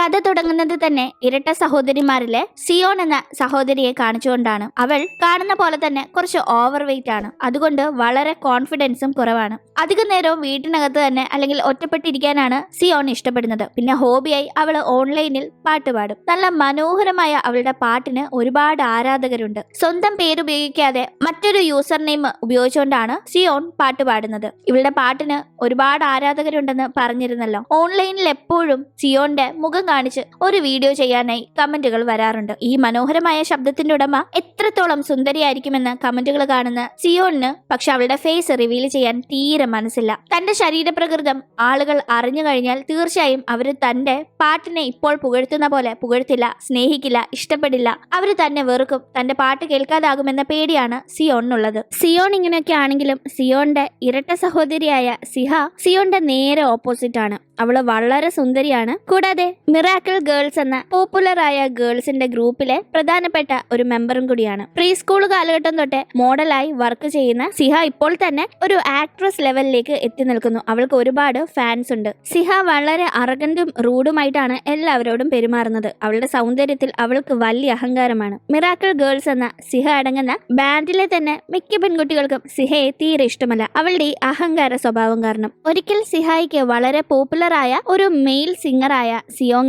കഥ തുടങ്ങുന്നത് തന്നെ ഇരട്ട സഹോദരിമാരിലെ സിയോൺ എന്ന സഹോദരിയെ കാണിച്ചുകൊണ്ടാണ്. അവൾ കാണുന്ന പോലെ തന്നെ കുറച്ച് ഓവർ വെയിറ്റ് ആണ്. അതുകൊണ്ട് വളരെ കോൺഫിഡൻസും കുറവാണ്. അധിക നേരവും വീട്ടിനകത്ത് തന്നെ അല്ലെങ്കിൽ ഒറ്റപ്പെട്ടിരിക്കാനാണ് സിയോൺ ഇഷ്ടപ്പെടുന്നത്. പിന്നെ ഹോബിയായി അവൾ ഓൺലൈനിൽ പാട്ട് പാടും. നല്ല മനോഹരമായ അവളുടെ പാട്ടിന് ഒരുപാട് ആരാധകരുണ്ട്. സ്വന്തം പേരുപയോഗിക്കാതെ മറ്റൊരു യൂസർ നെയിം ഉപയോഗിച്ചുകൊണ്ടാണ് സിയോൺ പാട്ട് പാടുന്നത്. ഇവളുടെ പാട്ടിന് ഒരുപാട് ആരാധകരുണ്ടെന്ന് പറഞ്ഞിരുന്നല്ലോ. ഓൺലൈനിൽ എപ്പോഴും സിയോന്റെ മുഖം കാണിച്ച് ഒരു വീഡിയോ ചെയ്യാനായി കമന്റുകൾ വരാറുണ്ട്. ഈ മനോഹരമായ ശബ്ദത്തിന്റെ ഉടമ എത്രത്തോളം സുന്ദരിയായിരിക്കുമെന്ന് കമന്റുകൾ കാണുന്ന സിയോണിന് പക്ഷെ അവളുടെ ഫേസ് റിവീൽ ചെയ്യാൻ തീരെ മനസ്സില്ല. തന്റെ ശരീരപ്രകൃതം ആളുകൾ അറിഞ്ഞു കഴിഞ്ഞാൽ തീർച്ചയായും അവർ തന്റെ പാട്ടിനെ ഇപ്പോൾ പുകഴ്ത്തുന്ന പോലെ പുകഴ്ത്തില്ല സ്നേഹിക്കില്ല ഇഷ്ടപ്പെടില്ല. അവർ തന്നെ വെറുക്കും. തന്റെ പാട്ട് കേൾക്കാതാകുമെന്ന പേടിയാണ് സിയോണിനുള്ളത്. സിയോൺ ഇങ്ങനെയൊക്കെ ആണെങ്കിലും സിയോണിന്റെ ഇരട്ട സഹോദരിയായ സിഹ സിയോണിന്റെ നേരെ ഓപ്പോസിറ്റ് ആണ്. അവൾ വളരെ സുന്ദരിയാണ്. കൂടാതെ മിറാക്കിൾ ഗേൾസ് എന്ന പോപ്പുലറായ ഗേൾസിന്റെ ഗ്രൂപ്പിലെ പ്രധാനപ്പെട്ട ഒരു മെമ്പറും കൂടിയാണ്. പ്രീ സ്കൂൾ കാലഘട്ടം തൊട്ടേ മോഡലായി വർക്ക് ചെയ്യുന്ന സിഹ ഇപ്പോൾ തന്നെ ഒരു ആക്ട്രസ് ലെവലിലേക്ക് എത്തി നിൽക്കുന്നു. അവൾക്ക് ഒരുപാട് ഫാൻസ് ഉണ്ട്. സിഹ വളരെ അറഗന്റും റൂഡുമായിട്ടാണ് എല്ലാവരോടും പെരുമാറുന്നത്. അവളുടെ സൗന്ദര്യത്തിൽ അവൾക്ക് വലിയ അഹങ്കാരമാണ്. മിറാക്കിൾ ഗേൾസ് എന്ന സിഹ അടങ്ങുന്ന ബാൻഡിലെ തന്നെ മിക്ക പെൺകുട്ടികൾക്കും സിഹയെ തീരെ ഇഷ്ടമല്ല. അവളുടെ അഹങ്കാര സ്വഭാവം കാരണം. ഒരിക്കൽ സിഹായിക്ക് വളരെ പോപ്പുലറായ ഒരു മെയിൽ സിംഗറായ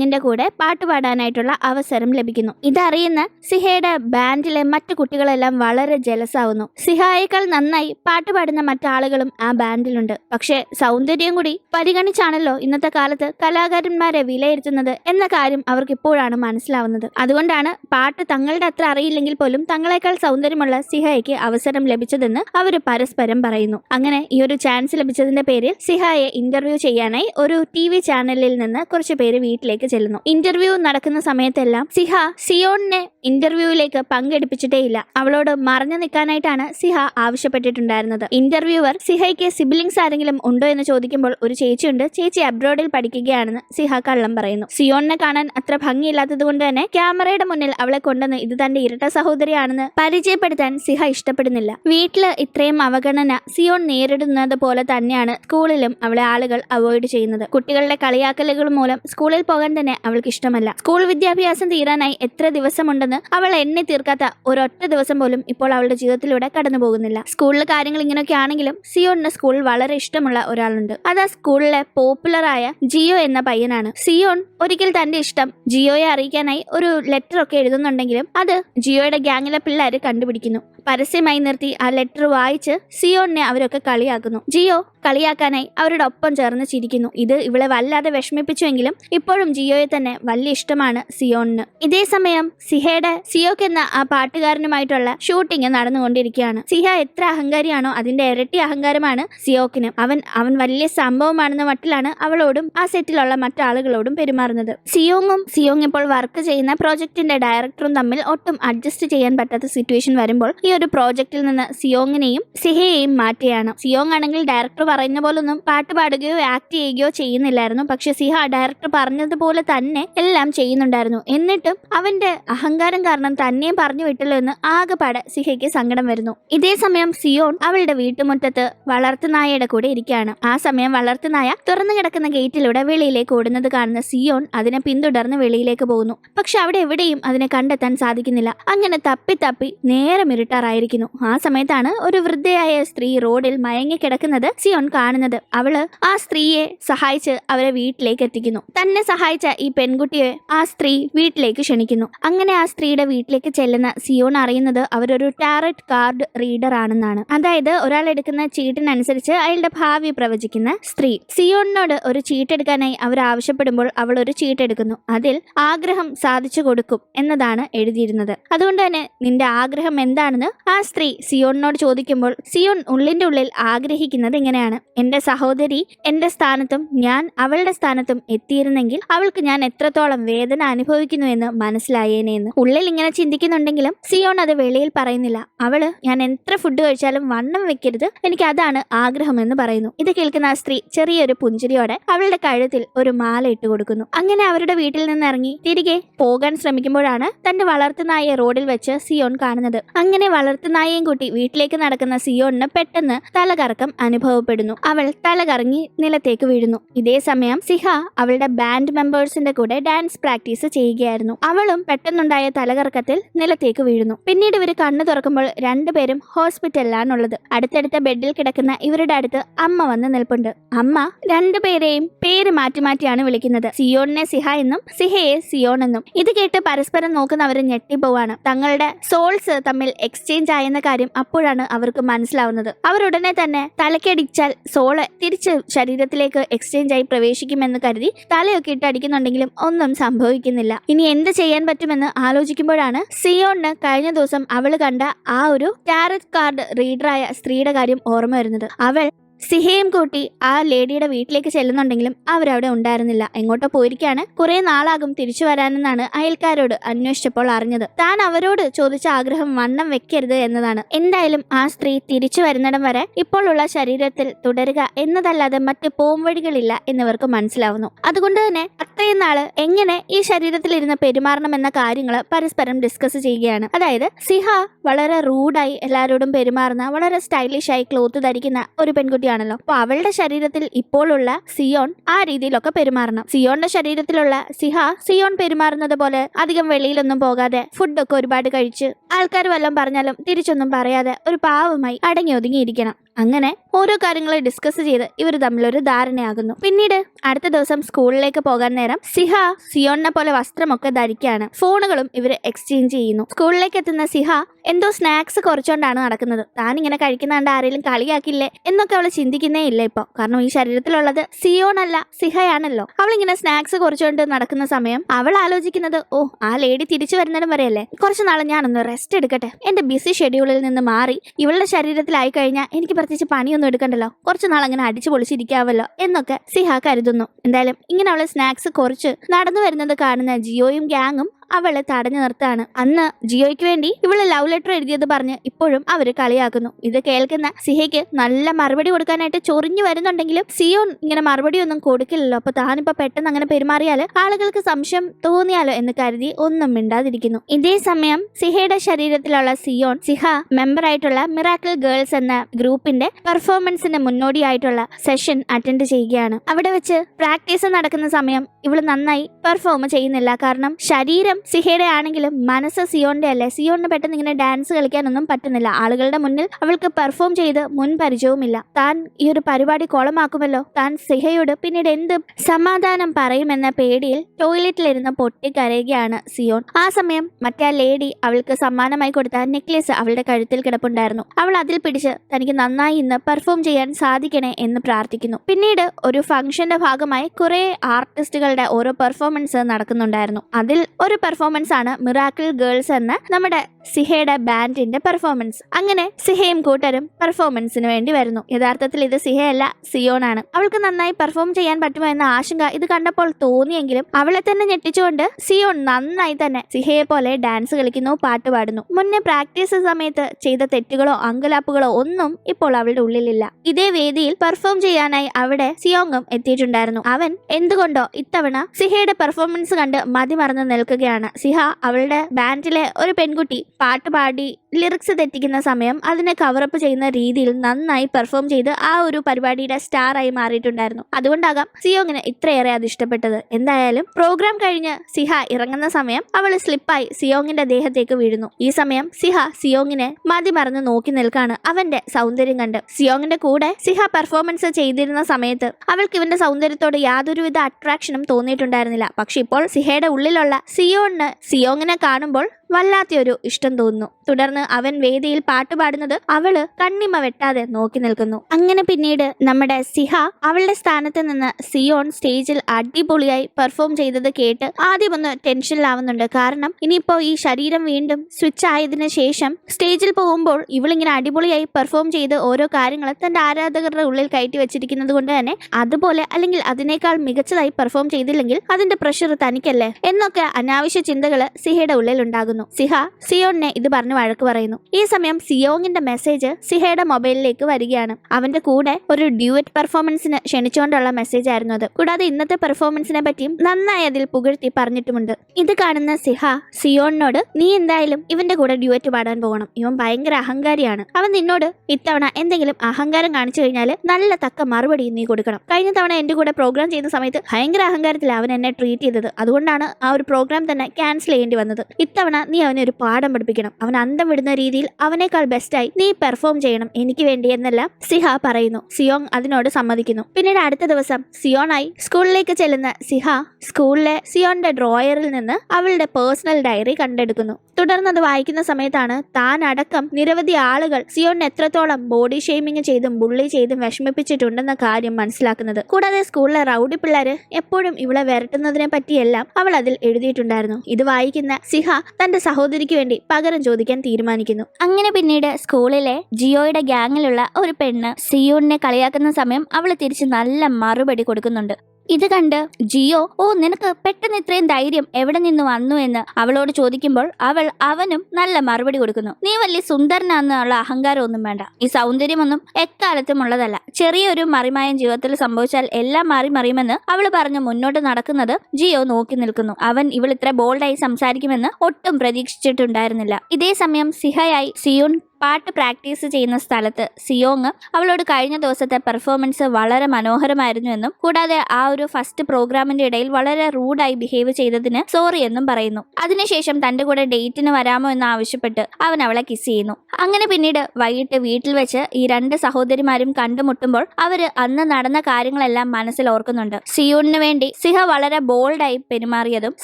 സിയോങ്ങിന്റെ കൂടെ പാട്ട് പാടാനായിട്ടുള്ള അവസരം ലഭിക്കുന്നു. ഇതറിയുന്ന സിഹയുടെ ബാൻഡിലെ മറ്റു കുട്ടികളെല്ലാം വളരെ ജലസാവുന്നു സിഹായേക്കാൾ നന്നായി പാട്ട് പാടുന്ന മറ്റാളുകളും ആ ബാൻഡിലുണ്ട്. പക്ഷേ സൗന്ദര്യം കൂടി പരിഗണിച്ചാണല്ലോ ഇന്നത്തെ കാലത്ത് കലാകാരന്മാരെ വിലയിരുത്തുന്നത് എന്ന കാര്യം അവർക്ക് ഇപ്പോഴാണ് മനസ്സിലാവുന്നത്. അതുകൊണ്ടാണ് പാട്ട് തങ്ങളുടെ അത്ര അറിയില്ലെങ്കിൽ പോലും തങ്ങളെക്കാൾ സൗന്ദര്യമുള്ള സിഹയ്ക്ക് അവസരം ലഭിച്ചതെന്ന് അവർ പരസ്പരം പറയുന്നു. അങ്ങനെ ഈ ഒരു ചാൻസ് ലഭിച്ചതിന്റെ പേരിൽ സിഹായെ ഇന്റർവ്യൂ ചെയ്യാനായി ഒരു ടി ചാനലിൽ നിന്ന് കുറച്ച് പേര് വീട്ടിലേക്ക് ചെല്ലുന്നു. ഇന്റർവ്യൂ നടക്കുന്ന സമയത്തെല്ലാം സിഹ സിയോണിനെ ഇന്റർവ്യൂവിലേക്ക് പങ്കെടുപ്പിച്ചിട്ടേയില്ല. അവളോട് മറഞ്ഞു നിൽക്കാനായിട്ടാണ് സിഹ ആവശ്യപ്പെട്ടിട്ടുണ്ടായിരുന്നത്. ഇന്റർവ്യൂവർ സിഹയ്ക്ക് സിബിലിംഗ്സ് ആരെങ്കിലും ഉണ്ടോ എന്ന് ചോദിക്കുമ്പോൾ ഒരു ചേച്ചിയുണ്ട്. ചേച്ചി അബ്രോഡിൽ പഠിക്കുകയാണെന്ന് സിഹ കള്ളം പറയുന്നു. സിയോണിനെ കാണാൻ അത്ര ഭംഗിയില്ലാത്തത് കൊണ്ട് തന്നെ ക്യാമറയുടെ മുന്നിൽ അവളെ കൊണ്ടുവന്ന് ഇത് തന്റെ ഇരട്ട സഹോദരിയാണെന്ന് പരിചയപ്പെടുത്താൻ സിഹ ഇഷ്ടപ്പെടുന്നില്ല. വീട്ടിൽ ഇത്രയും അവഗണന സിയോൺ നേരിടുന്നത് പോലെ തന്നെയാണ് സ്കൂളിലും അവളെ ആളുകൾ അവോയ്ഡ് ചെയ്യുന്നത്. കുട്ടികളുടെ കളിയാക്കലുകൾ മൂലം സ്കൂളിൽ പോകാൻ തന്നെ അവൾക്ക് ഇഷ്ടമല്ല സ്കൂൾ വിദ്യാഭ്യാസം തീരാനായി എത്ര ദിവസമുണ്ടെന്ന് അവൾ എണ്ണി തീർക്കാത്ത ഒരൊറ്റ ദിവസം പോലും ഇപ്പോൾ അവളുടെ ജീവിതത്തിലൂടെ കടന്നു പോകുന്നില്ല സ്കൂളിലെ കാര്യങ്ങൾ ഇങ്ങനെയൊക്കെ ആണെങ്കിലും സിയോണിന് സ്കൂളിൽ വളരെ ഇഷ്ടമുള്ള ഒരാളുണ്ട്. അത് ആ സ്കൂളിലെ പോപ്പുലറായ ജിയോ എന്ന പയ്യനാണ്. സിയോൺ ഒരിക്കൽ തന്റെ ഇഷ്ടം ജിയോയെ അറിയിക്കാനായി ഒരു ലെറ്റർ ഒക്കെ എഴുതുന്നുണ്ടെങ്കിലും അത് ജിയോയുടെ ഗ്യാങ്ങിലെ പിള്ളേർ കണ്ടുപിടിക്കുന്നു. പരസ്യമായി നിർത്തി ആ ലെറ്റർ വായിച്ച് സിയോണിനെ അവരൊക്കെ കളിയാക്കുന്നു. ജിയോ കളിയാക്കാനായി അവരുടെ ഒപ്പം ചേർന്ന് ചിരിക്കുന്നു. ഇത് ഇവളെ വല്ലാതെ വിഷമിപ്പിച്ചുവെങ്കിലും ഇപ്പോഴും ജിയോയെ തന്നെ വലിയ ഇഷ്ടമാണ് സിയോണിന്. ഇതേ സമയം സിഹയുടെ സിയോക്ക് എന്ന ആ പാട്ടുകാരനുമായിട്ടുള്ള ഷൂട്ടിംഗ് നടന്നുകൊണ്ടിരിക്കുകയാണ്. സിഹ എത്ര അഹങ്കാരിയാണോ അതിന്റെ ഇരട്ടി അഹങ്കാരമാണ് സിയോക്കിന്. അവൻ അവൻ വലിയ സംഭവമാണെന്ന മട്ടിലാണ് അവളോടും ആ സെറ്റിലുള്ള മറ്റാളുകളോടും പെരുമാറുന്നത്. സിയോങ്ങും സിയോങ് ഇപ്പോൾ വർക്ക് ചെയ്യുന്ന പ്രോജക്റ്റിന്റെ ഡയറക്ടറും തമ്മിൽ ഒട്ടും അഡ്ജസ്റ്റ് ചെയ്യാൻ പറ്റാത്ത സിറ്റുവേഷൻ വരുമ്പോൾ ഈ ഒരു പ്രോജക്റ്റിൽ നിന്ന് സിയോങ്ങിനെയും സിഹയെയും മാറ്റിയാണ്. സിയോങ് ആണെങ്കിൽ ഡയറക്ടർ പറയുന്ന പോലൊന്നും പാട്ട് പാടുകയോ ആക്ട് ചെയ്യുകയോ ചെയ്യുന്നില്ലായിരുന്നു. പക്ഷെ സിഹ ഡയറക്ടർ പറഞ്ഞതുപോലെ തന്നെ എല്ലാം ചെയ്യുന്നുണ്ടായിരുന്നു. എന്നിട്ടും അവന്റെ അഹങ്കാരം കാരണം തന്നെയും പറഞ്ഞു വിട്ടല്ലോ എന്ന് ആകെപ്പാടെ സിഹയ്ക്ക് സങ്കടം വരുന്നു. ഇതേ സമയം സിയോൺ അവളുടെ വീട്ടുമുറ്റത്ത് വളർത്തുനായയുടെ കൂടെ ഇരിക്കുകയാണ്. ആ സമയം വളർത്തുനായ തുറന്നു കിടക്കുന്ന ഗേറ്റിലൂടെ വെളിയിലേക്ക് ഓടുന്നത് കാണുന്ന സിയോൺ അതിനെ പിന്തുടർന്ന് വെളിയിലേക്ക് പോകുന്നു. പക്ഷെ അവിടെ എവിടെയും അതിനെ കണ്ടെത്താൻ സാധിക്കുന്നില്ല. അങ്ങനെ തപ്പി തപ്പി നേരം ഇരുട്ടാറായിരിക്കുന്നു ആ സമയത്താണ് ഒരു വൃദ്ധയായ സ്ത്രീ റോഡിൽ മയങ്ങി കിടക്കുന്നത് സിയോൺ കാണുന്നത്. അവൾ ആ സ്ത്രീയെ സഹായിച്ച് അവരെ വീട്ടിലേക്ക് എത്തിക്കുന്നു. തന്നെ സഹായിച്ച ഈ പെൺകുട്ടിയെ ആ സ്ത്രീ വീട്ടിലേക്ക് ക്ഷണിക്കുന്നു. അങ്ങനെ ആ സ്ത്രീയുടെ വീട്ടിലേക്ക് ചെല്ലുന്ന സിയോൺ അറിയുന്നത് അവരൊരു ടാരറ്റ് കാർഡ് റീഡർ ആണെന്നാണ്. അതായത് ഒരാൾ എടുക്കുന്ന ചീട്ടിനനുസരിച്ച് അയാളുടെ ഭാവി പ്രവചിക്കുന്ന സ്ത്രീ. സിയോണിനോട് ഒരു ചീട്ടെടുക്കാനായി അവർ ആവശ്യപ്പെടുമ്പോൾ അവൾ ഒരു ചീട്ടെടുക്കുന്നു. അതിൽ ആഗ്രഹം സാധിച്ചു കൊടുക്കും എന്നതാണ് എഴുതിയിരുന്നത്. അതുകൊണ്ട് തന്നെ നിന്റെ ആഗ്രഹം എന്താണെന്ന് ആ സ്ത്രീ സിയോണിനോട് ചോദിക്കുമ്പോൾ സിയോൺ ഉള്ളിന്റെ ഉള്ളിൽ ആഗ്രഹിക്കുന്നത് ഇങ്ങനെയാണ് എന്റെ സഹോദരി എന്റെ സ്ഥാനത്തും ഞാൻ അവളുടെ സ്ഥാനത്തും എത്തിയിരുന്നെങ്കിൽ അവൾക്ക് ഞാൻ എത്രത്തോളം വേദന അനുഭവിക്കുന്നു എന്ന് മനസ്സിലായേനെ എന്ന്. ഉള്ളിൽ ഇങ്ങനെ ചിന്തിക്കുന്നുണ്ടെങ്കിലും സിയോൺ അത് വെളിയിൽ പറയുന്നില്ല. അവൾ ഞാൻ എത്ര ഫുഡ് കഴിച്ചാലും വണ്ണം വെക്കരുത്. എനിക്ക് അതാണ് ആഗ്രഹം എന്ന് പറയുന്നു. ഇത് കേൾക്കുന്ന ആ സ്ത്രീ ചെറിയൊരു പുഞ്ചിരിയോടെ അവളുടെ കഴുത്തിൽ ഒരു മാല ഇട്ട് കൊടുക്കുന്നു. അങ്ങനെ അവരുടെ വീട്ടിൽ നിന്ന് ഇറങ്ങി തിരികെ പോകാൻ ശ്രമിക്കുമ്പോഴാണ് തന്റെ വളർത്തുനായ റോഡിൽ വെച്ച് സിയോൺ കാണുന്നത്. അങ്ങനെ വളർത്തുനായയും കൂട്ടി വീട്ടിലേക്ക് നടക്കുന്ന സിയോണിന് പെട്ടെന്ന് തലകറക്കം അനുഭവപ്പെടുന്നു. അവൾ തലകറങ്ങി നിലത്തേക്ക് വീഴുന്നു. ഇതേ സമയം സിഹ അവളുടെ ബാൻഡ് മെമ്പേഴ്സിന്റെ കൂടെ ഡാൻസ് പ്രാക്ടീസ് ചെയ്യുകയായിരുന്നു. അവളും പെട്ടെന്നുണ്ടായ തലകറക്കത്തിൽ നിലത്തേക്ക് വീഴുന്നു. പിന്നീട് ഇവർ കണ്ണു തുറക്കുമ്പോൾ രണ്ടുപേരും ഹോസ്പിറ്റലിലാണുള്ളത്. അടുത്തടുത്ത ബെഡിൽ കിടക്കുന്ന ഇവരുടെ അടുത്ത് അമ്മ വന്ന് നിൽപ്പുണ്ട്. അമ്മ രണ്ടുപേരെയും പേര് മാറ്റി മാറ്റിയാണ് വിളിക്കുന്നത്. സിയോണിനെ സിഹ എന്നും സിഹയെ സിയോൺ എന്നും. ഇത് കേട്ട് പരസ്പരം നോക്കുന്നവർ ഞെട്ടിപ്പോവാണ്. തങ്ങളുടെ സോൾസ് തമ്മിൽ എക്സ്ചേഞ്ച് ആയെന്ന കാര്യം അപ്പോഴാണ് അവർക്ക് മനസ്സിലാവുന്നത്. അവരുടനെ തന്നെ തലക്കടിച്ചാൽ സോൾ തിരിച്ച് ശരീരത്തിലേക്ക് എക്സ്ചേഞ്ച് ആയി പ്രവേശിക്കുമെന്ന് കരുതി തലയൊക്കെ ഇട്ട് അടിക്കുന്നുണ്ടെങ്കിലും ഒന്നും സംഭവിക്കുന്നില്ല. ഇനി എന്ത് ചെയ്യാൻ പറ്റുമെന്ന് ആലോചിക്കുമ്പോഴാണ് സിയോണിന് കഴിഞ്ഞ ദിവസം അവൾ കണ്ട ആ ഒരു ടാരറ്റ് കാർഡ് റീഡറായ സ്ത്രീയുടെ കാര്യം ഓർമ്മ വരുന്നത്. അവൾ സിഹയും കൂട്ടി ആ ലേഡിയുടെ വീട്ടിലേക്ക് ചെല്ലുന്നുണ്ടെങ്കിലും അവരവിടെ ഉണ്ടായിരുന്നില്ല. എങ്ങോട്ടോ പോയിരിക്കാണ് കുറെ നാളാകും തിരിച്ചു വരാനെന്നാണ് അയൽക്കാരോട് അന്വേഷിച്ചപ്പോൾ അറിഞ്ഞത്. താൻ അവരോട് ചോദിച്ച ആഗ്രഹം വണ്ണം വെക്കരുത് എന്നതാണ്. എന്തായാലും ആ സ്ത്രീ തിരിച്ചു വരുന്നിടം വരെ ഇപ്പോഴുള്ള ശരീരത്തിൽ തുടരുക എന്നതല്ലാതെ മറ്റ് പോംവഴികളില്ല എന്നിവർക്ക് മനസ്സിലാവുന്നു. അതുകൊണ്ട് തന്നെ അത്രയും നാൾ എങ്ങനെ ഈ ശരീരത്തിൽ ഇരുന്ന് പെരുമാറണം എന്ന കാര്യങ്ങൾ പരസ്പരം ഡിസ്കസ് ചെയ്യുകയാണ്. അതായത് സിഹ വളരെ റൂഡായി എല്ലാവരോടും പെരുമാറുന്ന വളരെ സ്റ്റൈലിഷ് ആയി ക്ലോത്ത് ധരിക്കുന്ന ഒരു പെൺകുട്ടിയാണല്ലോ അപ്പൊ അവളുടെ ശരീരത്തിൽ ഇപ്പോഴുള്ള സിയോൺ ആ രീതിയിലൊക്കെ പെരുമാറണം. സിയോണിന്റെ ശരീരത്തിലുള്ള സിഹ സിയോൺ പെരുമാറുന്നത് പോലെ അധികം വെളിയിലൊന്നും പോകാതെ ഫുഡൊക്കെ ഒരുപാട് കഴിച്ച് ആൾക്കാർ വല്ലതും പറഞ്ഞാലും തിരിച്ചൊന്നും പറയാതെ ഒരു പാവമായി അടങ്ങി ഒതുങ്ങിയിരിക്കണം. അങ്ങനെ ഓരോ കാര്യങ്ങളെ ഡിസ്കസ് ചെയ്ത് ഇവർ തമ്മിലൊരു ധാരണയാകുന്നു. പിന്നീട് അടുത്ത ദിവസം സ്കൂളിലേക്ക് പോകാൻ നേരം സിഹ സിയോണിനെ പോലെ വസ്ത്രമൊക്കെ ധരിക്കുകയാണ് ഫോണുകളും ഇവർ എക്സ്ചേഞ്ച് ചെയ്യുന്നു. സ്കൂളിലേക്ക് എത്തുന്ന സിഹ എന്തോ സ്നാക്സ് കുറച്ചുകൊണ്ടാണ് നടക്കുന്നത്. താൻ ഇങ്ങനെ കഴിക്കുന്ന കണ്ട് ആരെങ്കിലും കളിയാക്കില്ലേ എന്നൊക്കെ അവൾ ചിന്തിക്കുന്നേ ഇല്ല ഇപ്പൊ. കാരണം ഈ ശരീരത്തിലുള്ളത് സിയോൺ അല്ല സിഹയാണല്ലോ. അവൾ ഇങ്ങനെ സ്നാക്സ് കുറച്ചുകൊണ്ട് നടക്കുന്ന സമയം അവൾ ആലോചിക്കുന്നത് ഓ ആ ലേഡി തിരിച്ചു വരുന്നതിനും വരെയല്ലേ? കുറച്ചു നാൾ ഞാനൊന്ന് റെസ്റ്റ് എടുക്കട്ടെ. എന്റെ ബിസി ഷെഡ്യൂളിൽ നിന്ന് മാറി ഇവളുടെ ശരീരത്തിലായി കഴിഞ്ഞാൽ എനിക്ക് പ്രത്യേകിച്ച് പണിയൊന്നും എടുക്കണ്ടല്ലോ. കുറച്ച് നാൾ അങ്ങനെ അടിച്ചു പൊളിച്ചിരിക്കാവല്ലോ എന്നൊക്കെ സിഹ കരുതുന്നു. എന്തായാലും ഇങ്ങനെ അവളെ സ്നാക്സ് കുറച്ച് നടന്നു വരുന്നത് കാണുന്ന ജിയോയും ഗ്യാങ്ങും അവളെ തടഞ്ഞു നിർത്താണ്. അന്ന് ജിയോയ്ക്ക് വേണ്ടി ഇവൾ ലവ് ലെറ്റർ എഴുതിയത് പറഞ്ഞ് ഇപ്പോഴും അവർ കളിയാക്കുന്നു. ഇത് കേൾക്കുന്ന സിഹയ്ക്ക് നല്ല മറുപടി കൊടുക്കാനായിട്ട് ചൊറിഞ്ഞു വരുന്നുണ്ടെങ്കിലും സിയോൺ ഇങ്ങനെ മറുപടി ഒന്നും കൊടുക്കില്ലല്ലോ. അപ്പൊ താനിപ്പോ പെട്ടെന്ന് അങ്ങനെ പെരുമാറിയാൽ ആളുകൾക്ക് സംശയം തോന്നിയാലോ എന്ന് കരുതി ഒന്നും മിണ്ടാതിരിക്കുന്നു. ഇതേ സമയം സിഹയുടെ ശരീരത്തിലുള്ള സിയോൺ സിഹ മെമ്പർ ആയിട്ടുള്ള മിറാക്കിൾ ഗേൾസ് എന്ന ഗ്രൂപ്പിന്റെ പെർഫോമൻസിന് മുന്നോടിയായിട്ടുള്ള സെഷൻ അറ്റൻഡ് ചെയ്യുകയാണ്. അവിടെ വെച്ച് പ്രാക്ടീസ് നടക്കുന്ന സമയം ഇവൾ നന്നായി പെർഫോം ചെയ്യുന്നില്ല. കാരണം ശരീരം സിഹയുടെ ആണെങ്കിലും മനസ്സ് സിയോന്റെ അല്ലേ? സിയോണിന് പെട്ടെന്ന് ഇങ്ങനെ ഡാൻസ് കളിക്കാനൊന്നും പറ്റുന്നില്ല. ആളുകളുടെ മുന്നിൽ അവൾക്ക് പെർഫോം ചെയ്ത് മുൻ പരിചയവുമില്ല. താൻ ഈ ഒരു പരിപാടി കോളമാക്കുമല്ലോ? താൻ സിഹയോട് പിന്നീട് എന്ത് സമാധാനം പറയുമെന്ന പേടിയിൽ ടോയ്ലറ്റിലിരുന്ന് പൊട്ടിക്കരയുകയാണ് സിയോൺ. ആ സമയം മറ്റേ ലേഡി അവൾക്ക് സമ്മാനമായി കൊടുത്ത നെക്ലേസ് അവളുടെ കഴുത്തിൽ കിടപ്പുണ്ടായിരുന്നു. അവൾ അതിൽ പിടിച്ച് തനിക്ക് നന്നായി ഇന്ന് പെർഫോം ചെയ്യാൻ സാധിക്കണേ എന്ന് പ്രാർത്ഥിക്കുന്നു. പിന്നീട് ഒരു ഫംഗ്ഷന്റെ ഭാഗമായി കുറെ ആർട്ടിസ്റ്റുകളുടെ ഓരോ പെർഫോമൻസ് നടക്കുന്നുണ്ടായിരുന്നു. അതിൽ ഒരു പെർഫോമൻസ് ആണ് മിറാക്കിൾ ഗേൾസ് എന്ന നമ്മുടെ സിഹയുടെ ബാൻഡിന്റെ പെർഫോമൻസ് അങ്ങനെ സിഹയും കൂട്ടരും പെർഫോമൻസിന് വേണ്ടി വരുന്നു. യഥാർത്ഥത്തിൽ ഇത് സിഹയല്ല സിയോൺ ആണ്. അവൾക്ക് നന്നായി പെർഫോം ചെയ്യാൻ പറ്റുമോ എന്ന ആശങ്ക ഇത് കണ്ടപ്പോൾ തോന്നിയെങ്കിലും അവളെ തന്നെ ഞെട്ടിച്ചുകൊണ്ട് സിയോൺ നന്നായി തന്നെ സിഹയെ പോലെ ഡാൻസ് കളിക്കുന്നു പാട്ട് പാടുന്നു. മുന്നേ പ്രാക്ടീസ് സമയത്ത് ചെയ്ത തെറ്റുകളോ അങ്കലാപ്പുകളോ ഒന്നും ഇപ്പോൾ അവളുടെ ഉള്ളിലില്ല. ഇതേ വേദിയിൽ പെർഫോം ചെയ്യാനായി അവിടെ സിയോങ്ങും എത്തിയിട്ടുണ്ടായിരുന്നു. അവൻ എന്തുകൊണ്ടോ ഇത്തവണ സിഹയുടെ പെർഫോമൻസ് കണ്ട് മതിമറന്ന് നിൽക്കുകയാണ്. സിഹ അവളുടെ ബാൻഡിലെ ഒരു പെൺകുട്ടി പാട്ട് പാടി ലിറിക്സ് തെറ്റിക്കുന്ന സമയം അതിനെ കവറപ്പ് ചെയ്യുന്ന രീതിയിൽ നന്നായി പെർഫോം ചെയ്ത് ആ ഒരു പരിപാടിയുടെ സ്റ്റാർ ആയി മാറിയിട്ടുണ്ടായിരുന്നു. അതുകൊണ്ടാകാം സിയോങ്ങിന് ഇത്രയേറെ അത് ഇഷ്ടപ്പെട്ടത്. എന്തായാലും പ്രോഗ്രാം കഴിഞ്ഞ് സിഹ ഇറങ്ങുന്ന സമയം അവൾ സ്ലിപ്പായി സിയോങ്ങിന്റെ ദേഹത്തേക്ക് വീഴുന്നു. ഈ സമയം സിഹ സിയോങ്ങിനെ മതിമറന്ന് നോക്കി നിൽക്കാണ് അവന്റെ സൗന്ദര്യം കണ്ട്. സിയോങ്ങിന്റെ കൂടെ സിഹ പെർഫോമൻസ് ചെയ്തിരുന്ന സമയത്ത് അവൾക്ക് ഇവന്റെ സൗന്ദര്യത്തോട് യാതൊരുവിധ അട്രാക്ഷനും തോന്നിയിട്ടുണ്ടായിരുന്നില്ല. പക്ഷെ ഇപ്പോൾ സിഹയുടെ ഉള്ളിലുള്ള സിയോണിന് സിയോങ്ങിനെ കാണുമ്പോൾ വല്ലാത്തൊരു ഇഷ്ടം തോന്നുന്നു. തുടർന്ന് അവൻ വേദിയിൽ പാട്ടുപാടുന്നത് അവൾ കണ്ണിമ വെട്ടാതെ നോക്കി നിൽക്കുന്നു. അങ്ങനെ പിന്നീട് നമ്മുടെ സിഹ അവളുടെ സ്ഥാനത്ത് നിന്ന് സിയോൺ സ്റ്റേജിൽ അടിപൊളിയായി പെർഫോം ചെയ്തത് കേട്ട് ആദ്യം ഒന്ന് ടെൻഷനിലാവുന്നുണ്ട്. കാരണം ഇനിയിപ്പോ ഈ ശരീരം വീണ്ടും സ്വിച്ച് ആയതിനു ശേഷം സ്റ്റേജിൽ പോകുമ്പോൾ ഇവളിങ്ങനെ അടിപൊളിയായി പെർഫോം ചെയ്ത് ഓരോ കാര്യങ്ങൾ തന്റെ ആരാധകരുടെ ഉള്ളിൽ കയറ്റി വെച്ചിരിക്കുന്നത് കൊണ്ട് തന്നെ അതുപോലെ അല്ലെങ്കിൽ അതിനേക്കാൾ മികച്ചതായി പെർഫോം ചെയ്തില്ലെങ്കിൽ അതിന്റെ പ്രഷർ തനിക്കല്ലേ? എന്നൊക്കെ അനാവശ്യ ചിന്തകൾ സിഹയുടെ ഉള്ളിൽ ഉണ്ടാകുന്നു പോകുന്നു സിഹ സിയോണിനെ ഇത് പറഞ്ഞ് വഴക്ക് പറയുന്നു. ഈ സമയം സിയോങ്ങിന്റെ മെസ്സേജ് സിഹയുടെ മൊബൈലിലേക്ക് വരികയാണ്. അവന്റെ കൂടെ ഒരു ഡ്യൂറ്റ് പെർഫോമൻസിന് ക്ഷണിച്ചുകൊണ്ടുള്ള മെസ്സേജ് ആയിരുന്നു അത്. കൂടാതെ ഇന്നത്തെ പെർഫോമൻസിനെ പറ്റിയും നന്നായി അതിൽ പുകഴ്ത്തി പറഞ്ഞിട്ടുമുണ്ട്. ഇത് കാണുന്ന സിഹ സിയോണിനോട് നീ എന്തായാലും ഇവന്റെ കൂടെ ഡ്യൂറ്റ് പാടാൻ പോകണം. ഇവൻ ഭയങ്കര അഹങ്കാരിയാണ്. അവൻ നിന്നോട് ഇത്തവണ എന്തെങ്കിലും അഹങ്കാരം കാണിച്ചു കഴിഞ്ഞാൽ നല്ല തക്ക മറുപടി നീ കൊടുക്കണം. കഴിഞ്ഞ തവണ എന്റെ കൂടെ പ്രോഗ്രാം ചെയ്യുന്ന സമയത്ത് ഭയങ്കര അഹങ്കാരത്തിലാണ് അവൻ എന്നെ ട്രീറ്റ് ചെയ്തത്. അതുകൊണ്ടാണ് ആ ഒരു പ്രോഗ്രാം തന്നെ ക്യാൻസൽ ചെയ്യേണ്ടി വന്നത്. ഇത്തവണ നീ അവനെ ഒരു പാഠം പഠിപ്പിക്കണം. അവൻ അന്തം വിടുന്ന രീതിയിൽ അവനേക്കാൾ ബെസ്റ്റായി നീ പെർഫോം ചെയ്യണം. എനിക്ക് വേണ്ടി എന്നെല്ലാം സിഹ പറയുന്നു. സിയോങ് അതിനോട് സമ്മതിക്കുന്നു. പിന്നീട് അടുത്ത ദിവസം സിയോണായി സ്കൂളിലേക്ക് ചെല്ലുന്ന സിഹ സ്കൂളിലെ സിയോന്റെ ഡ്രോയറിൽ നിന്ന് അവളുടെ പേഴ്സണൽ ഡയറി കണ്ടെടുക്കുന്നു. തുടർന്ന് അത് വായിക്കുന്ന സമയത്താണ് താൻ അടക്കം നിരവധി ആളുകൾ സിയോൺ എത്രത്തോളം ബോഡി ഷെയ്മിങ് ചെയ്തും ബുള്ളി ചെയ്തും വിഷമിപ്പിച്ചിട്ടുണ്ടെന്ന കാര്യം മനസ്സിലാക്കുന്നത്. കൂടാതെ സ്കൂളിലെ റൗഡി പിള്ളേര് എപ്പോഴും ഇവളെ വരട്ടുന്നതിനെ പറ്റിയെല്ലാം അവൾ അതിൽ എഴുതിയിട്ടുണ്ടായിരുന്നു. ഇത് വായിക്കുന്ന സിഹ തന്റെ സഹോദരിക്ക് വേണ്ടി പകരം ചോദിക്കാൻ തീരുമാനിക്കുന്നു. അങ്ങനെ പിന്നീട് സ്കൂളിലെ ജിയോയുടെ ഗ്യാങ്ങിലുള്ള ഒരു പെണ്ണ് സിയോണിനെ കളിയാക്കുന്ന സമയം അവൾ തിരിച്ച് നല്ല മറുപടി കൊടുക്കുന്നുണ്ട്. ഇത് കണ്ട് ജിയോ ഓ നിനക്ക് പെട്ടെന്ന് ഇത്രയും ധൈര്യം എവിടെ നിന്ന് വന്നു? എന്ന് അവളോട് ചോദിക്കുമ്പോൾ അവൾ അവനും നല്ല മറുപടി കൊടുക്കുന്നു. നീ വലിയ സുന്ദരനാന്നുള്ള അഹങ്കാരം ഒന്നും വേണ്ട. ഈ സൗന്ദര്യമൊന്നും എക്കാലത്തും ഉള്ളതല്ല ചെറിയൊരു മറിമായം ജീവിതത്തിൽ സംഭവിച്ചാൽ എല്ലാം മാറി മറിയുമെന്ന് അവൾ പറഞ്ഞ് മുന്നോട്ട് നടക്കുന്നത് ജിയോ നോക്കി നിൽക്കുന്നു. അവൻ ഇവൾ ഇത്ര ബോൾഡായി സംസാരിക്കുമെന്ന് ഒട്ടും പ്രതീക്ഷിച്ചിട്ടുണ്ടായിരുന്നില്ല. ഇതേ സമയം സിഹയായി സിയൂൺ പാട്ട് പ്രാക്ടീസ് ചെയ്യുന്ന സ്ഥലത്ത് സിയോങ് അവളോട് കഴിഞ്ഞ ദിവസത്തെ പെർഫോമൻസ് വളരെ മനോഹരമായിരുന്നു എന്നും കൂടാതെ ആ ഒരു ഫസ്റ്റ് പ്രോഗ്രാമിന്റെ ഇടയിൽ വളരെ റൂഡായി ബിഹേവ് ചെയ്തതിന് സോറി എന്നും പറയുന്നു. അതിനുശേഷം തന്റെ കൂടെ ഡേറ്റിന് വരാമോ എന്ന് ആവശ്യപ്പെട്ട് അവൻ അവളെ കിസ് ചെയ്യുന്നു. അങ്ങനെ പിന്നീട് വൈകിട്ട് വീട്ടിൽ വെച്ച് ഈ രണ്ട് സഹോദരിമാരും കണ്ടുമുട്ടുമ്പോൾ അവർ അന്ന് നടന്ന കാര്യങ്ങളെല്ലാം മനസ്സിൽ ഓർക്കുന്നുണ്ട്. സിയൂണിന് വേണ്ടി സിഹ വളരെ ബോൾഡായി പെരുമാറിയതും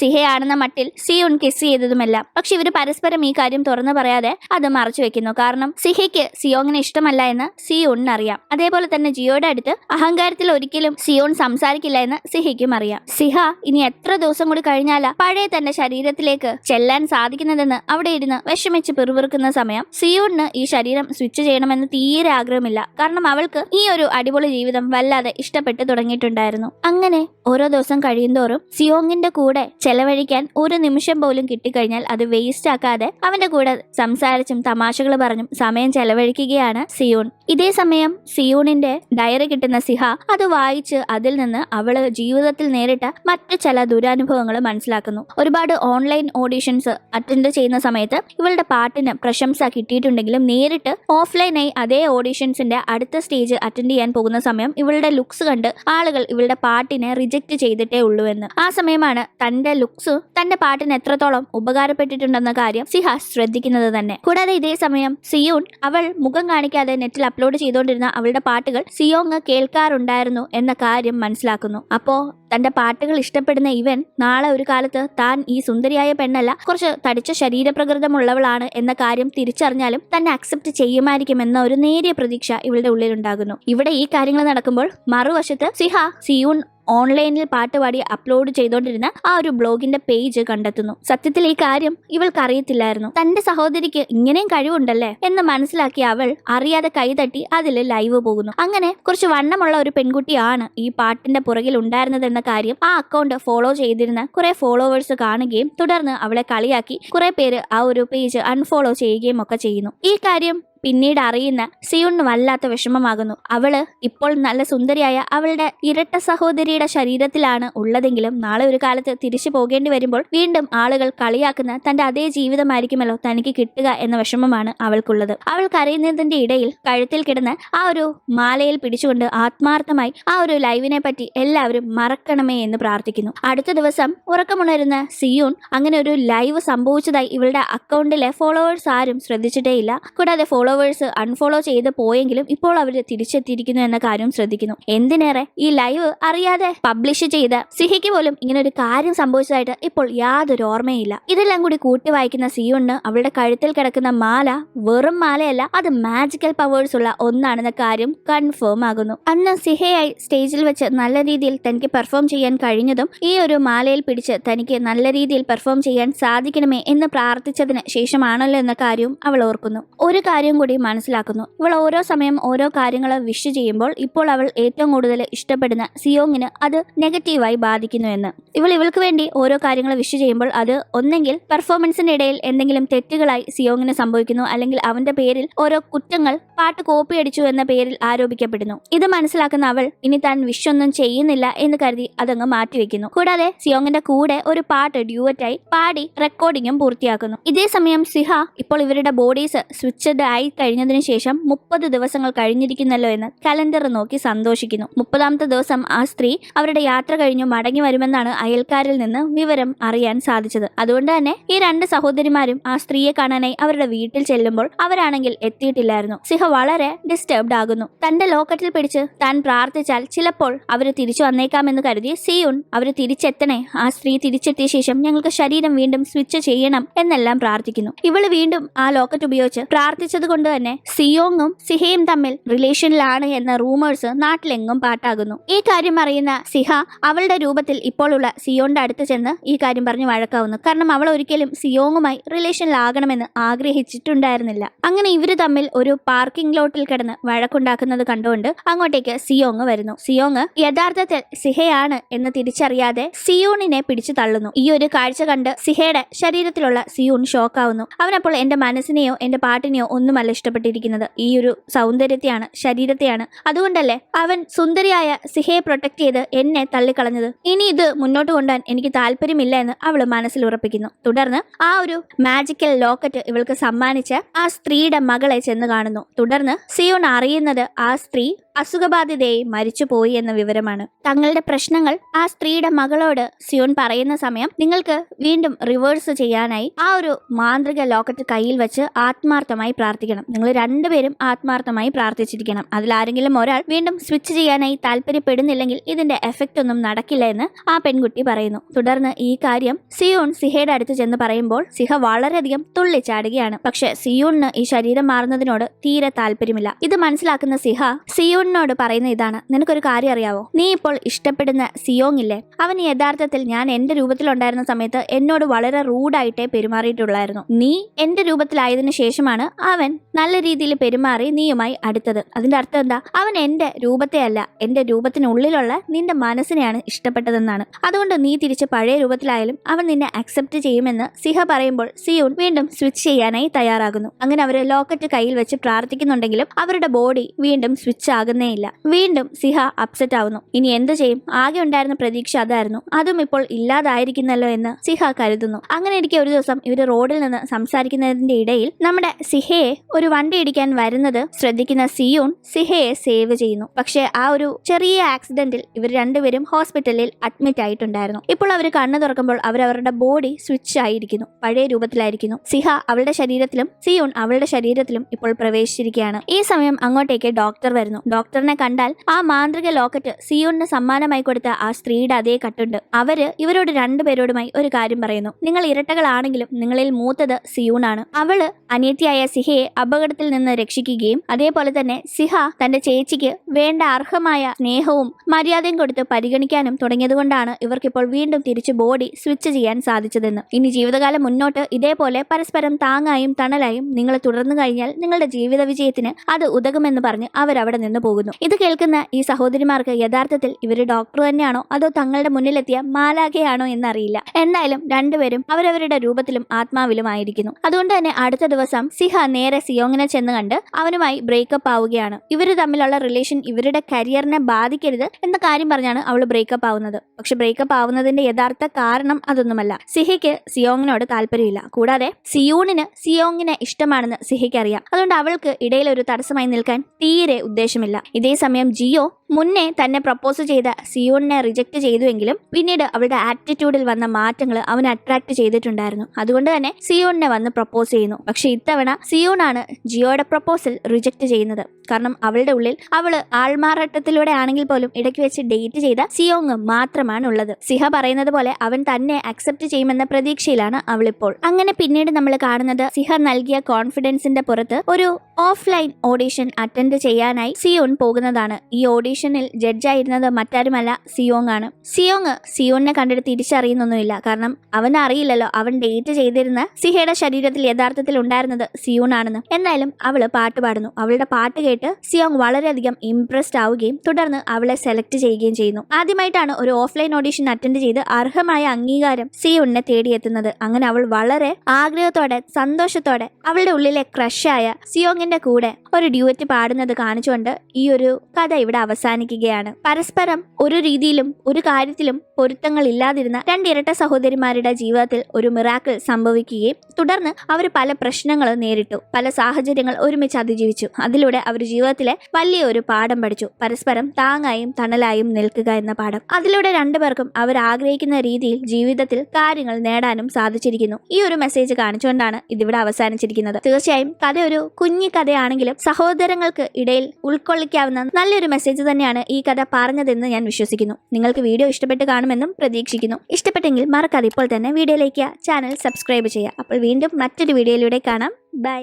സിഹയാണെന്ന മട്ടിൽ സിയൂൺ കിസ് ചെയ്തതുമെല്ലാം. പക്ഷെ ഇവർ പരസ്പരം ഈ കാര്യം തുറന്നു പറയാതെ അത് മറച്ചു വെക്കുന്നു. കാരണം സിഹയ്ക്ക് സിയോങ്ങിനെ ഇഷ്ടമല്ല എന്ന് സിയോണിന് അറിയാം. അതേപോലെ തന്നെ ജിയോയുടെ അടുത്ത് അഹങ്കാരത്തിൽ ഒരിക്കലും സിയോൺ സംസാരിക്കില്ല എന്ന് സിഹയ്ക്കും അറിയാം. സിഹ ഇനി എത്ര ദിവസം കൂടി കഴിഞ്ഞാലാ പഴയ തന്റെ ശരീരത്തിലേക്ക് ചെല്ലാൻ സാധിക്കുന്നതെന്ന് അവിടെ ഇരുന്ന് വിഷമിച്ച് പിറുപിറുക്കുന്ന സമയം സിയോണിന് ഈ ശരീരം സ്വിച്ച് ചെയ്യണമെന്ന് തീരെ ആഗ്രഹമില്ല. കാരണം അവൾക്ക് ഈ ഒരു അടിപൊളി ജീവിതം വല്ലാതെ ഇഷ്ടപ്പെട്ടു തുടങ്ങിയിട്ടുണ്ടായിരുന്നു. അങ്ങനെ ഓരോ ദിവസം കഴിയുന്തോറും സിയോങ്ങിന്റെ കൂടെ ചെലവഴിക്കാൻ ഒരു നിമിഷം പോലും കിട്ടിക്കഴിഞ്ഞാൽ അത് വേസ്റ്റ് ആക്കാതെ അവന്റെ കൂടെ സംസാരിച്ചും തമാശകൾ പറഞ്ഞും സമയം ചെലവഴിക്കുകയാണ് സിയൂൺ. ഇതേ സമയം സിയൂണിന്റെ ഡയറി കിട്ടുന്ന സിഹ അത് വായിച്ച് അതിൽ നിന്ന് അവൾ ജീവിതത്തിൽ നേരിട്ട മറ്റു ചില ദുരനുഭവങ്ങൾ മനസ്സിലാക്കുന്നു. ഒരുപാട് ഓൺലൈൻ ഓഡീഷൻസ് അറ്റൻഡ് ചെയ്യുന്ന സമയത്ത് ഇവളുടെ പാട്ടിന് പ്രശംസ കിട്ടിയിട്ടുണ്ടെങ്കിലും നേരിട്ട് ഓഫ്ലൈനായി അതേ ഓഡീഷൻസിന്റെ അടുത്ത സ്റ്റേജ് അറ്റൻഡ് ചെയ്യാൻ പോകുന്ന സമയം ഇവളുടെ ലുക്സ് കണ്ട് ആളുകൾ ഇവളുടെ പാട്ടിനെ റിജക്റ്റ് ചെയ്തിട്ടേ ഉള്ളൂ എന്ന്. ആ സമയമാണ് തന്റെ ലുക്സ് തന്റെ പാട്ടിന് എത്രത്തോളം ഉപകാരപ്പെട്ടിട്ടുണ്ടെന്ന കാര്യം സിഹ ശ്രദ്ധിക്കുന്നത് തന്നെ. കൂടാതെ ഇതേ സമയം സിയൂൺ അവൾ മുഖം കാണിക്കാതെ നെറ്റിൽ അപ്ലോഡ് ചെയ്തുകൊണ്ടിരുന്ന അവളുടെ പാട്ടുകൾ സിയോങ് കേൾക്കാറുണ്ടായിരുന്നു എന്ന കാര്യം മനസ്സിലാക്കുന്നു. അപ്പോ തന്റെ പാട്ടുകൾ ഇഷ്ടപ്പെടുന്ന ഇവൻ നാളെ ഒരു കാലത്ത് താൻ ഈ സുന്ദരിയായ പെണ്ണല്ല കുറച്ച് തടിച്ച ശരീരപ്രകൃതമുള്ളവളാണ് എന്ന കാര്യം തിരിച്ചറിഞ്ഞാലും തന്നെ അക്സെപ്റ്റ് ചെയ്യുമായിരിക്കും എന്ന ഒരു നേരിയ പ്രതീക്ഷ ഇവളുടെ ഉള്ളിലുണ്ടാകുന്നു. ഇവിടെ ഈ കാര്യങ്ങൾ നടക്കുമ്പോൾ മറുവശത്ത് സിഹ സിയൂൺ ഓൺലൈനിൽ പാട്ട് പാടി അപ്ലോഡ് ചെയ്തുകൊണ്ടിരുന്ന ആ ഒരു ബ്ലോഗിന്റെ പേജ് കണ്ടെത്തുന്നു. സത്യത്തിൽ ഈ കാര്യം ഇവൾക്ക് അറിയത്തില്ലായിരുന്നു. തന്റെ സഹോദരിക്ക് ഇങ്ങനെയും കഴിവുണ്ടല്ലേ എന്ന് മനസ്സിലാക്കി അവൾ അറിയാതെ കൈതട്ടി അതിൽ ലൈവ് പോകുന്നു. അങ്ങനെ കുറച്ച് വണ്ണമുള്ള ഒരു പെൺകുട്ടിയാണ് ഈ പാട്ടിന്റെ പുറകിൽ ഉണ്ടായിരുന്നതെന്ന കാര്യം ആ അക്കൗണ്ട് ഫോളോ ചെയ്തിരുന്ന കുറെ ഫോളോവേഴ്സ് കാണുകയും തുടർന്ന് അവളെ കളിയാക്കി കുറെ പേര് ആ ഒരു പേജ് അൺഫോളോ ചെയ്യുകയും ഒക്കെ ചെയ്യുന്നു. ഈ കാര്യം പിന്നീട് അറിയുന്ന സിയുണ് വല്ലാത്ത വിഷമമാകുന്നു. അവൾ ഇപ്പോൾ നല്ല സുന്ദരിയായ അവളുടെ ഇരട്ട സഹോദരിയുടെ ശരീരത്തിലാണ് ഉള്ളതെങ്കിലും നാളെ ഒരു കാലത്ത് തിരിച്ചു പോകേണ്ടി വരുമ്പോൾ വീണ്ടും ആളുകൾ കളിയാക്കുന്ന തന്റെ അതേ ജീവിതമായിരിക്കുമല്ലോ തനിക്ക് കിട്ടുക എന്ന വിഷമമാണ് അവൾക്കുള്ളത്. അവൾ കരയുന്നതിന്റെ ഇടയിൽ കഴുത്തിൽ കിടന്ന് ആ ഒരു മാലയിൽ പിടിച്ചുകൊണ്ട് ആത്മാർത്ഥമായി ആ ഒരു ലൈവിനെ പറ്റി എല്ലാവരും മറക്കണമേ എന്ന് പ്രാർത്ഥിക്കുന്നു. അടുത്ത ദിവസം ഉറക്കമുണരുന്ന സിയൂൺ അങ്ങനെ ഒരു ലൈവ് സംഭവിച്ചതായി ഇവളുടെ അക്കൗണ്ടിലെ ഫോളോവേഴ്സ് ആരും ശ്രദ്ധിച്ചിട്ടേയില്ല. കൂടാതെ ഫോളോവേഴ്സ് അൺഫോളോ ചെയ്ത് പോയെങ്കിലും ഇപ്പോൾ അവർ തിരിച്ചെത്തിയിരിക്കുന്നു എന്ന കാര്യം ശ്രദ്ധിക്കുന്നു. എന്തിനേറെ? ഈ ലൈവ് അറിയാതെ പബ്ലിഷ് ചെയ്ത സിഹിക്ക് പോലും ഇങ്ങനെ ഒരു കാര്യം സംഭവിച്ചതായിട്ട് ഇപ്പോൾ യാതൊരു ഓർമ്മയില്ല ഇതെല്ലാം കൂടി കൂട്ടി വായിക്കുന്ന സിയുണ് അവളുടെ കഴുത്തിൽ കിടക്കുന്ന മാല വെറും മാലയല്ല അത് മാജിക്കൽ പവേഴ്സ് ഉള്ള ഒന്നാണെന്ന കാര്യം കൺഫേം ആകുന്നു. അന്ന് സിഹയായി സ്റ്റേജിൽ വെച്ച് നല്ല രീതിയിൽ തനിക്ക് പെർഫോം ചെയ്യാൻ കഴിഞ്ഞതും ഈ ഒരു മാലയിൽ പിടിച്ച് തനിക്ക് നല്ല രീതിയിൽ പെർഫോം ചെയ്യാൻ സാധിക്കണമേ എന്ന് പ്രാർത്ഥിച്ചതിന് ശേഷമാണല്ലോ എന്ന കാര്യവും അവൾ ഓർക്കുന്നു. ഒരു കാര്യം കൂടി മനസ്സിലാക്കുന്നു. ഇവൾ ഓരോ സമയം ഓരോ കാര്യങ്ങൾ വിഷ് ചെയ്യുമ്പോൾ ഇപ്പോൾ അവൾ ഏറ്റവും കൂടുതൽ ഇഷ്ടപ്പെടുന്ന സിയോങ്ങിന് അത് നെഗറ്റീവായി ബാധിക്കുന്നു എന്ന്. ഇവൾ ഇവൾക്ക് വേണ്ടി ഓരോ കാര്യങ്ങൾ വിഷ് ചെയ്യുമ്പോൾ അത് ഒന്നെങ്കിൽ പെർഫോമൻസിന്റെ ഇടയിൽ എന്തെങ്കിലും തെറ്റുകളായി സിയോങ്ങിന് സംഭവിക്കുന്നു അല്ലെങ്കിൽ അവന്റെ പേരിൽ ഓരോ കുറ്റങ്ങൾ പാട്ട് കോപ്പി അടിച്ചു എന്ന പേരിൽ ആരോപിക്കപ്പെടുന്നു. ഇത് മനസ്സിലാക്കുന്ന അവൾ ഇനി താൻ വിഷ് ഒന്നും ചെയ്യുന്നില്ല എന്ന് കരുതി അതങ്ങ് മാറ്റിവെക്കുന്നു. കൂടാതെ സിയോങ്ങിന്റെ കൂടെ ഒരു പാട്ട് ഡ്യൂവറ്റായി പാടി റെക്കോർഡിങ്ങും പൂർത്തിയാക്കുന്നു. ഇതേ സമയം സിഹ ഇപ്പോൾ ഇവരുടെ ബോഡീസ് സ്വിച്ചഡ് ആയി കഴിഞ്ഞതിന് ശേഷം മുപ്പത് ദിവസങ്ങൾ കഴിഞ്ഞിരിക്കുന്നല്ലോ എന്ന് കലണ്ടർ നോക്കി സന്തോഷിക്കുന്നു. മുപ്പതാമത്തെ ദിവസം ആ സ്ത്രീ അവരുടെ യാത്ര കഴിഞ്ഞു മടങ്ങി വരുമെന്നാണ് അയൽക്കാരിൽ നിന്ന് വിവരം അറിയാൻ സാധിച്ചത്. അതുകൊണ്ട് തന്നെ ഈ രണ്ട് സഹോദരിമാരും ആ സ്ത്രീയെ കാണാനായി അവരുടെ വീട്ടിൽ ചെല്ലുമ്പോൾ അവരാണെങ്കിൽ എത്തിയിട്ടില്ലായിരുന്നു. സിഹ വളരെ ഡിസ്റ്റർബ്ഡ് ആകുന്നു. തന്റെ ലോക്കറ്റിൽ പിടിച്ച് താൻ പ്രാർത്ഥിച്ചാൽ ചിലപ്പോൾ അവർ തിരിച്ചു വന്നേക്കാമെന്ന് കരുതി സിയുൺ അവർ തിരിച്ചെത്തണേ. ആ സ്ത്രീ തിരിച്ചെത്തിയ ശേഷം ഞങ്ങൾക്ക് ശരീരം വീണ്ടും സ്വിച്ച് ചെയ്യണം എന്നെല്ലാം പ്രാർത്ഥിക്കുന്നു. ഇവൾ വീണ്ടും ആ ലോക്കറ്റ് ഉപയോഗിച്ച് പ്രാർത്ഥിച്ചത് കൊണ്ട് തന്നെ സിയോങ്ങും സിഹയും തമ്മിൽ റിലേഷനിലാണ് എന്ന റൂമേഴ്സ് നാട്ടിലെങ്ങും പാട്ടാകുന്നു. ഈ കാര്യം അറിയുന്ന സിഹ അവളുടെ രൂപത്തിൽ ഇപ്പോഴുള്ള സിയോന്റെ അടുത്ത് ചെന്ന് ഈ കാര്യം പറഞ്ഞ് വഴക്കാവുന്നു. കാരണം അവൾ ഒരിക്കലും സിയോങ്ങുമായി റിലേഷനിലാകണമെന്ന് ആഗ്രഹിച്ചിട്ടുണ്ടായിരുന്നില്ല. അങ്ങനെ ഇവർ തമ്മിൽ ഒരു പാർക്കിംഗ് ലോട്ടിൽ കിടന്ന് വഴക്കുണ്ടാക്കുന്നത് കണ്ടുകൊണ്ട് അങ്ങോട്ടേക്ക് സിയോങ് വരുന്നു. സിയോങ് യഥാർത്ഥത്തിൽ സിഹയാണ് എന്ന് തിരിച്ചറിയാതെ സിയൂണിനെ പിടിച്ചു തള്ളുന്നു. ഈ ഒരു കാഴ്ച കണ്ട് സിഹയുടെ ശരീരത്തിലുള്ള സിയൂൺ ഷോക്കാവുന്നു അവനപ്പോൾ എന്റെ മനസ്സിനെയോ എന്റെ പാട്ടിനെയോ ഒന്നുമല്ല ഇഷ്ടപ്പെട്ടിരിക്കുന്നത്. ഈ ഒരു സൗന്ദര്യത്തെയാണ് ശരീരത്തെയാണ്. അതുകൊണ്ടല്ലേ അവൻ സുന്ദരിയായ സിഹയെ പ്രൊട്ടക്ട് ചെയ്ത് എന്നെ തള്ളിക്കളഞ്ഞത്. ഇനി ഇത് മുന്നോട്ട് കൊണ്ടുപോകാൻ എനിക്ക് താല്പര്യമില്ല എന്ന് അവൾ മനസ്സിൽ ഉറപ്പിക്കുന്നു. തുടർന്ന് ആ ഒരു മാജിക്കൽ ലോക്കറ്റ് ഇവൾക്ക് സമ്മാനിച്ച് ആ സ്ത്രീയുടെ മകളെ ചെന്ന് കാണുന്നു. തുടർന്ന് സിയോൺ അറിയുന്നത് ആ സ്ത്രീ അസുഖബാധിതയായി മരിച്ചുപോയി എന്ന വിവരമാണ്. തങ്ങളുടെ പ്രശ്നങ്ങൾ ആ സ്ത്രീയുടെ മകളോട് സിയോൺ പറയുന്ന സമയം നിങ്ങൾക്ക് വീണ്ടും റിവേഴ്സ് ചെയ്യാനായി ആ ഒരു മാന്ത്രിക ലോക്കറ്റ് കയ്യിൽ വെച്ച് ആത്മാർത്ഥമായി പ്രാർത്ഥിക്കണം. നിങ്ങൾ രണ്ടുപേരും ആത്മാർത്ഥമായി പ്രാർത്ഥിച്ചിരിക്കണം. അതിലാരെങ്കിലും ഒരാൾ വീണ്ടും സ്വിച്ച് ചെയ്യാനായി താല്പര്യപ്പെടുന്നില്ലെങ്കിൽ ഇതിന്റെ എഫക്റ്റ് ഒന്നും നടക്കില്ല എന്ന് ആ പെൺകുട്ടി പറയുന്നു. തുടർന്ന് ഈ കാര്യം സിയോൺ സിഹയുടെ അടുത്ത് ചെന്ന് പറയുമ്പോൾ സിഹ വളരെയധികം തുള്ളിച്ചാടുകയാണ്. പക്ഷെ സിയോണിന് ഈ ശരീരം മാറുന്നതിനോട് തീരെ താല്പര്യമില്ല ഇത് മനസ്സിലാക്കുന്ന സിഹ സിയോണിനോട് പറയുന്ന ഇതാണ്. നിനക്കൊരു കാര്യം അറിയാവോ? നീ ഇപ്പോൾ ഇഷ്ടപ്പെടുന്ന സിയോങ് ഇല്ലേ? അവൻ യഥാർത്ഥത്തിൽ ഞാൻ എന്റെ രൂപത്തിലുണ്ടായിരുന്ന സമയത്ത് എന്നോട് വളരെ റൂഡായിട്ടേ പെരുമാറിയിട്ടുള്ളായിരുന്നു. നീ എന്റെ രൂപത്തിലായതിനു ശേഷമാണ് അവൻ നല്ല രീതിയിൽ പെരുമാറി നീയുമായി അടുത്തത്. അതിന്റെ അർത്ഥം എന്താ? അവൻ എന്റെ രൂപത്തെ അല്ല എന്റെ രൂപത്തിനുള്ളിലുള്ള നിന്റെ മനസ്സിനെയാണ് ഇഷ്ടപ്പെട്ടതെന്നാണ്. അതുകൊണ്ട് നീ തിരിച്ച് പഴയ രൂപത്തിലായാലും അവൻ നിന്നെ അക്സെപ്റ്റ് ചെയ്യുമെന്ന് സിഹ പറയുമ്പോൾ സിയൂൺ വീണ്ടും സ്വിച്ച് ചെയ്യാനായി തയ്യാറാകുന്നു. അങ്ങനെ അവർ ലോക്കറ്റ് കയ്യിൽ വെച്ച് പ്രാർത്ഥിക്കുന്നുണ്ടെങ്കിലും അവരുടെ ബോഡി വീണ്ടും സ്വിച്ച് ആകുന്നേയില്ല. വീണ്ടും സിഹ അപ്സെറ്റ് ആവുന്നു. ഇനി എന്ത് ചെയ്യും? ആകെ ഉണ്ടായിരുന്ന പ്രതീക്ഷ അതായിരുന്നു. അതും ഇപ്പോൾ ഇല്ലാതായിരിക്കുന്നല്ലോ എന്ന് സിഹ കരുതുന്നു. അങ്ങനെ ഇരിക്കെ ഒരു ദിവസം ഇവർ റോഡിൽ നിന്ന് സംസാരിക്കുന്നതിന്റെ ഇടയിൽ നമ്മുടെ സിഹയെ ഒരു വണ്ടി ഇടിക്കാൻ വരുന്നത് ശ്രദ്ധിക്കുന്ന സിയോൺ സിഹയെ സേവ് ചെയ്യുന്നു. പക്ഷേ ആ ഒരു ചെറിയ ആക്സിഡന്റിൽ ഇവർ രണ്ടുപേരും ഹോസ്പിറ്റലിൽ അഡ്മിറ്റ് ആയിട്ടുണ്ടായിരുന്നു. ഇപ്പോൾ അവർ കണ്ണു തുറക്കുമ്പോൾ അവരവരുടെ ബോഡി സ്വിച്ച് ആയിരിക്കുന്നു. പഴയ രൂപത്തിലായിരിക്കുന്നു. സിഹ അവളുടെ ശരീരത്തിലും സിയോൺ അവളുടെ ശരീരത്തിലും ഇപ്പോൾ പ്രവേശിച്ചിരിക്കുകയാണ്. ഈ സമയം അങ്ങോട്ടേക്ക് ഡോക്ടർ വരുന്നു. ഡോക്ടറിനെ കണ്ടാൽ ആ മാന്ത്രിക ലോക്കറ്റ് സിയോണിന് സമ്മാനമായി കൊടുത്ത ആ സ്ത്രീയുടെ അതേ കട്ടുണ്ട്. അവർ ഇവരോട് രണ്ടുപേരോടുമായി ഒരു കാര്യം പറയുന്നു. നിങ്ങൾ ഇരട്ടകളാണെങ്കിലും നിങ്ങളിൽ മൂത്തത് ആണ്. അവൾ അനിയത്തിയായ സിഹയെ അപകടത്തിൽ നിന്ന് രക്ഷിക്കുകയും അതേപോലെ തന്നെ സിഹ തന്റെ ചേച്ചിക്ക് വേണ്ട അർഹമായ സ്നേഹവും മര്യാദയും കൊടുത്ത് പരിഗണിക്കാനും തുടങ്ങിയതുകൊണ്ടാണ് ഇവർക്കിപ്പോൾ വീണ്ടും തിരിച്ചു ബോഡി സ്വിച്ച് ചെയ്യാൻ സാധിച്ചതെന്ന്. ഇനി ജീവിതകാലം മുന്നോട്ട് ഇതേപോലെ പരസ്പരം താങ്ങായും തണലായും നിങ്ങൾ തുടർന്നു കഴിഞ്ഞാൽ നിങ്ങളുടെ ജീവിത വിജയത്തിന് അത് ഉതകുമെന്ന് പറഞ്ഞ് അവരവിടെ നിന്ന് പോകുന്നു. ഇത് കേൾക്കുന്ന ഈ സഹോദരിമാർക്ക് യഥാർത്ഥത്തിൽ ഇവർ ഡോക്ടർ തന്നെയാണോ അതോ തങ്ങളുടെ മുന്നിലെത്തിയ മാലാഖയാണോ എന്നറിയില്ല. എന്തായാലും രണ്ടുപേരും അവരവരുടെ രൂപത്തിലും ആത്മാവിലും ആയിരിക്കുന്നു അതുകൊണ്ട് തന്നെ അടുത്ത ദിവസം സിഹ നേരെ സിയോങ്ങിനെ ചെന്ന് കണ്ട് അവനുമായി ബ്രേക്കപ്പ് ആവുകയാണ്. ഇവർ തമ്മിലുള്ള റിലേഷൻ ഇവരുടെ കരിയറിനെ ബാധിക്കരുത് എന്ന കാര്യം പറഞ്ഞാണ് അവൾ ബ്രേക്കപ്പ് ആവുന്നത്. പക്ഷെ ബ്രേക്കപ്പ് ആവുന്നതിന്റെ യഥാർത്ഥ കാരണം അതൊന്നുമല്ല. സിഹയ്ക്ക് സിയോങ്ങിനോട് താല്പര്യമില്ല. കൂടാതെ സിയൂണിന് സിയോങ്ങിനെ ഇഷ്ടമാണെന്ന് സിഹയ്ക്ക് അറിയാം അതുകൊണ്ട് അവൾക്ക് ഇടയിൽ ഒരു തടസ്സമായി നിൽക്കാൻ തീരെ ഉദ്ദേശമില്ല. ഇതേ സമയം ജിയോ മുന്നേ തന്നെ പ്രപ്പോസ് ചെയ്ത സിയോണിനെ റിജക്ട് ചെയ്തുവെങ്കിലും പിന്നീട് അവളുടെ ആറ്റിറ്റ്യൂഡിൽ വന്ന മാറ്റങ്ങൾ അവനെ അട്രാക്ട് ചെയ്തിട്ടുണ്ടായിരുന്നു. അതുകൊണ്ട് തന്നെ സിയോണിനെ വന്ന് പ്രപ്പോസ് ചെയ്യുന്നു. പക്ഷെ ഇത്തവണ സിയോണാണ് ജിയോയുടെ പ്രപ്പോസൽ റിജക്ട് ചെയ്യുന്നത്. കാരണം അവളുടെ ഉള്ളിൽ അവൾ ആൾമാറാട്ടത്തിലൂടെ ആണെങ്കിൽ പോലും ഇടയ്ക്ക് വെച്ച് ഡേറ്റ് ചെയ്ത സിയോങ് മാത്രമാണ് ഉള്ളത് സിഹ പറയുന്നത് പോലെ അവൻ തന്നെ അക്സെപ്റ്റ് ചെയ്യുമെന്ന പ്രതീക്ഷയിലാണ് അവളിപ്പോൾ. അങ്ങനെ പിന്നീട് നമ്മൾ കാണുന്നത് സിഹ നൽകിയ കോൺഫിഡൻസിന്റെ പുറത്ത് ഒരു ഓഫ്ലൈൻ ഓഡീഷൻ അറ്റൻഡ് ചെയ്യാനായി സിയോൺ പോകുന്നതാണ്. ഈ ഓഡീഷനിൽ ജഡ്ജായിരുന്നത് മറ്റാരുമല്ല സിയോങ് ആണ്. സിയോങ് സിയോണിനെ കണ്ടിട്ട് തിരിച്ചറിയുന്നൊന്നുമില്ല. കാരണം അവൻ അറിയില്ലല്ലോ അവൻ ഡേറ്റ് ചെയ്തിരുന്ന സിഹയുടെ ശരീരത്തിൽ യഥാർത്ഥത്തിൽ ഉണ്ടായിരുന്നത് സിയോൺ ആണെന്ന്. എന്തായാലും അവൾ പാട്ട് പാടുന്നു. അവളുടെ പാട്ട് കേട്ട് സിയോങ് വളരെയധികം ഇംപ്രസ്ഡ് ആവുകയും തുടർന്ന് അവളെ സെലക്ട് ചെയ്യുകയും ചെയ്യുന്നു. ആദ്യമായിട്ടാണ് ഒരു ഓഫ്ലൈൻ ഓഡീഷൻ അറ്റൻഡ് ചെയ്ത് അർഹമായ അംഗീകാരം സിയോണിനെ തേടിയെത്തുന്നത്. അങ്ങനെ അവൾ വളരെ ആഗ്രഹത്തോടെ സന്തോഷത്തോടെ അവളുടെ ഉള്ളിലെ ക്രഷായ സിയോങ്ങിന്റെ കൂടെ ഒരു ഡ്യൂറ്റ് പാടുന്നത് കാണിച്ചുകൊണ്ട് ഈ ഒരു കഥ ഇവിടെ അവസാനിക്കുകയാണ്. പരസ്പരം ഒരു രീതിയിലും ഒരു കാര്യത്തിലും പൊരുത്തങ്ങൾ ഇല്ലാതിരുന്ന രണ്ട് ഇരട്ട സഹോദരിമാരുടെ ജീവിതത്തിൽ ഒരു മിറാക്കിൾ സംഭവിക്കുകയും തുടർന്ന് അവർ പല പ്രശ്നങ്ങൾ നേരിട്ടു. പല സാഹചര്യങ്ങൾ ഒരുമിച്ച് അതിജീവിച്ചു. അതിലൂടെ അവർ ജീവിതത്തിലെ വലിയ ഒരു പാഠം പഠിച്ചു. പരസ്പരം താങ്ങായും തണലായും നിൽക്കുക എന്ന പാഠം. അതിലൂടെ രണ്ടുപേർക്കും അവർ ആഗ്രഹിക്കുന്ന രീതിയിൽ ജീവിതത്തിൽ കാര്യങ്ങൾ നേടാനും സാധിച്ചിരിക്കുന്നു. ഈ ഒരു മെസ്സേജ് കാണിച്ചുകൊണ്ടാണ് ഇതിവിടെ അവസാനിച്ചിരിക്കുന്നത്. തീർച്ചയായും കഥ ഒരു കുഞ്ഞി കഥയാണെങ്കിലും സഹോദരങ്ങൾക്ക് ഇടയിൽ ഉൾക്കൊള്ളിക്കാവുന്ന നല്ലൊരു മെസ്സേജ് തന്നെയാണ് ഈ കഥ പറഞ്ഞതെന്ന് ഞാൻ വിശ്വസിക്കുന്നു. നിങ്ങൾക്ക് വീഡിയോ ഇഷ്ടപ്പെട്ട് കാണുമെന്നും പ്രതീക്ഷിക്കുന്നു. ഇഷ്ടപ്പെട്ടെങ്കിൽ മറക്കാതെ ഇപ്പോൾ തന്നെ വീഡിയോയിലേക്ക് ചാനൽ സബ്സ്ക്രൈബ് ചെയ്യുക. അപ്പോൾ വീണ്ടും മറ്റൊരു വീഡിയോയിലൂടെ കാണാം. ബൈ